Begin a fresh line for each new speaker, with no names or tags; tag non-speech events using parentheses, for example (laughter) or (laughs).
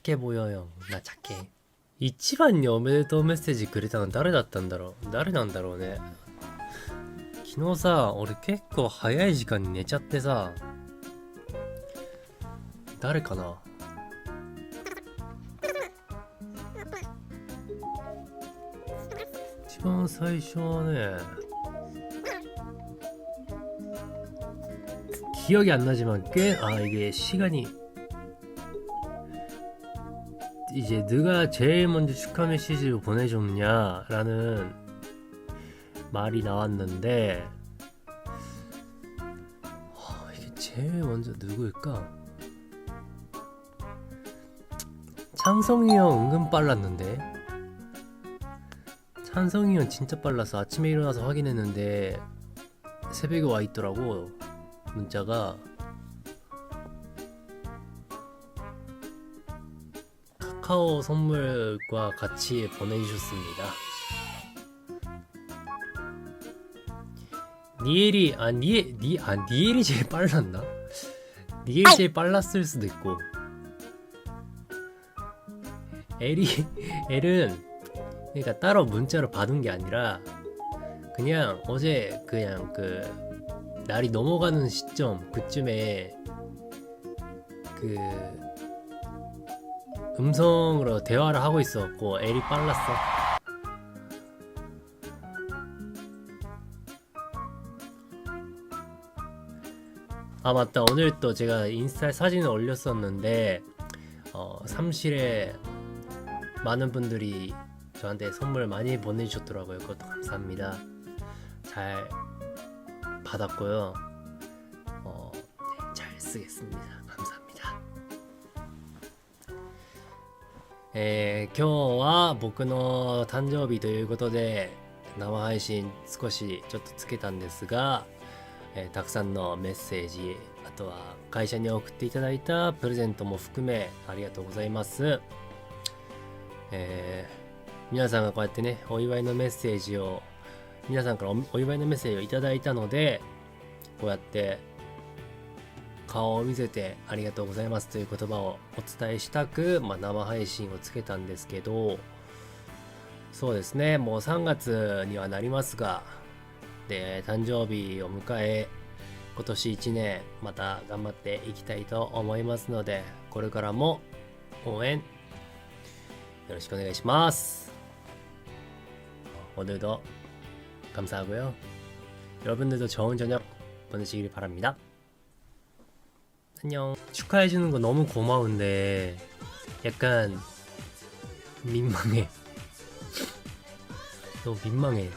착해 보여요. 나 착해. 一番におめでとうメッセージくれたの誰だったんだろう誰なんだろうね。昨日さ、俺結構早い時間に寝ちゃってさ、誰かな一番最初はね、 기억이 안 나지만 꽤 아 이게 시간이 이제 누가 제일 먼저 축하 메시지를 보내줬냐라는 말이 나왔는데 아, 이게 제일 먼저 누구일까? 찬성이 형 은근 빨랐는데 찬성이 형 진짜 빨라서 아침에 일어나서 확인했는데 새벽에 와 있더라고 문자가 카카오 선물과 같이 보내주셨습니다. 니엘이 아 니엘 니아 니엘이 제일 빨랐나? 니엘이 제일 빨랐을 수도 있고 엘이 엘은 그러니까 따로 문자로 받은 게 아니라 그냥 어제 그냥 그 날이 넘어가는 시점 그쯤에 그 음성으로 대화를 하고 있었고 엘이 빨랐어. 아 맞다 오늘 또 제가 인스타에 사진을 올렸었는데 어, 삼실에 많은 분들이 저한테 선물 많이 보내주셨더라고요. 그것도 감사합니다. 잘 받았고요. 어, 네, 잘 쓰겠습니다. えー今日は僕の誕生日ということで生配信少しちょっとつけたんですが、えーたくさんのメッセージあとは会社に送っていただいたプレゼントも含めありがとうございます、えー皆さんがこうやってねお祝いのメッセージを皆さんからお祝いのメッセージをいただいたのでこうやって顔を見せてありがとうございますという言葉をお伝えしたく、まあ、生配信をつけたんですけどそうですねもう3月にはなりますがで誕生日を迎え今年1年また頑張っていきたいと思いますのでこれからも応援よろしくお願いします오늘도 감사하고요 여러분들도 좋은 저녁 보내시길 바랍니다 안녕. 축하해주는 거 너무 고마운데 약간 민망해. (laughs) 너무 민망해.